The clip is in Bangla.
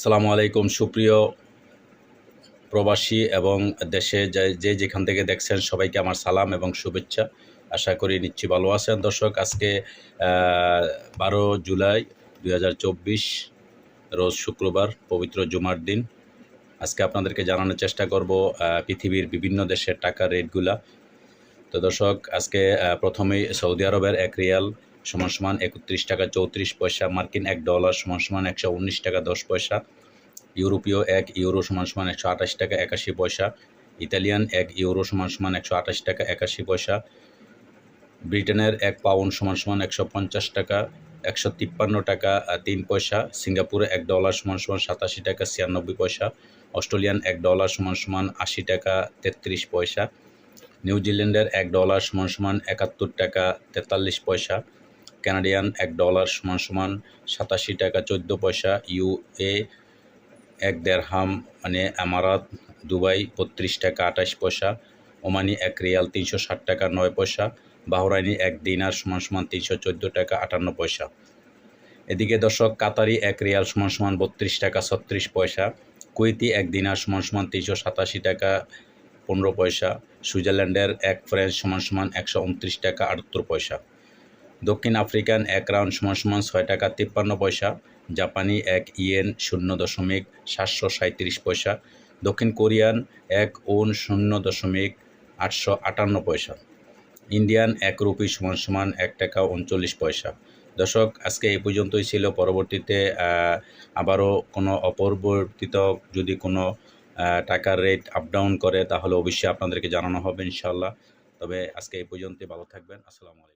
সালামু আলাইকুম, সুপ্রিয় প্রবাসী এবং দেশে যে যেখান থেকে দেখছেন সবাইকে আমার সালাম এবং শুভেচ্ছা। আশা করি নিশ্চয়ই ভালো আছেন। দর্শক, আজকে বারো জুলাই দু হাজার চব্বিশ, রোজ শুক্রবার, পবিত্র জুমার দিন। আজকে আপনাদেরকে জানানোর চেষ্টা করব পৃথিবীর বিভিন্ন দেশের টাকার রেটগুলা। তো দর্শক, আজকে প্রথমেই সৌদি আরবের এক রিয়াল সমান সমান একত্রিশ টাকা চৌত্রিশ পয়সা, মার্কিন এক ডলার সমান সমান একশো উনিশ টাকা দশ পয়সা, ইউরোপীয় এক ইউরো সমান সমান একশো আঠাশ টাকা একাশি পয়সা, ইতালিয়ান এক ইউরো সমান সমান একশো আঠাশ টাকা একাশি পয়সা, ব্রিটেনের এক পাউন্ড সমান সমান একশো পঞ্চাশ টাকা একশো তিপ্পান্ন টাকা তিন পয়সা, সিঙ্গাপুরে এক ডলার সমান সমান সাতাশি টাকা ছিয়ানব্বই পয়সা, অস্ট্রেলিয়ান এক ডলার সমান সমান আশি টাকা তেত্রিশ পয়সা নিউজিল্যান্ডের এক ডলার সমান সমান একাত্তর টাকা তেতাল্লিশ পয়সা কানাডিয়ান এক ডলার সমান সমান সাতাশি টাকা চোদ্দ পয়সা ইউএ এক দেড়হাম মানে আমারাত দুবাই বত্রিশ টাকা আঠাশ পয়সা ওমানি এক রিয়াল তিনশো ষাট টাকা নয় পয়সা বাহরাইনি এক দিনার সমান সমান তিনশো চোদ্দ টাকা আটান্ন পয়সা। এদিকে দর্শক কাতারি এক রিয়াল সমান সমান বত্রিশ টাকা ছত্রিশ পয়সা কুয়েতি এক দিনার সমান সমান তিনশো সাতাশি টাকা পনেরো পয়সা সুইজারল্যান্ডের এক ফ্রেঞ্চ সমান সমান একশো উনত্রিশ টাকা আটাত্তর পয়সা। দক্ষিণ আফ্রিকান এক রাউন্ড সমান সমান ছয় টাকা তিপ্পান্ন পয়সা, জাপানি এক ইয়েন শূন্য দশমিক সাতশো সাঁত্রিশ পয়সা, দক্ষিণ কোরিয়ান এক ওন শূন্য দশমিক আটশো আটান্ন পয়সা, ইন্ডিয়ান এক রুপি সমান সমান এক টাকা উনচল্লিশ পয়সা। দর্শক, আজকে এই পর্যন্তই ছিল। পরবর্তীতে আবারও কোনো অপরিবর্তিত যদি কোনো টাকার রেট আপ ডাউন করে, তাহলে অবশ্যই আপনাদেরকে জানানো হবে ইনশাল্লাহ তবে আজকে এই পর্যন্তই। ভালো থাকবেন। আসসালামু আলাইকুম।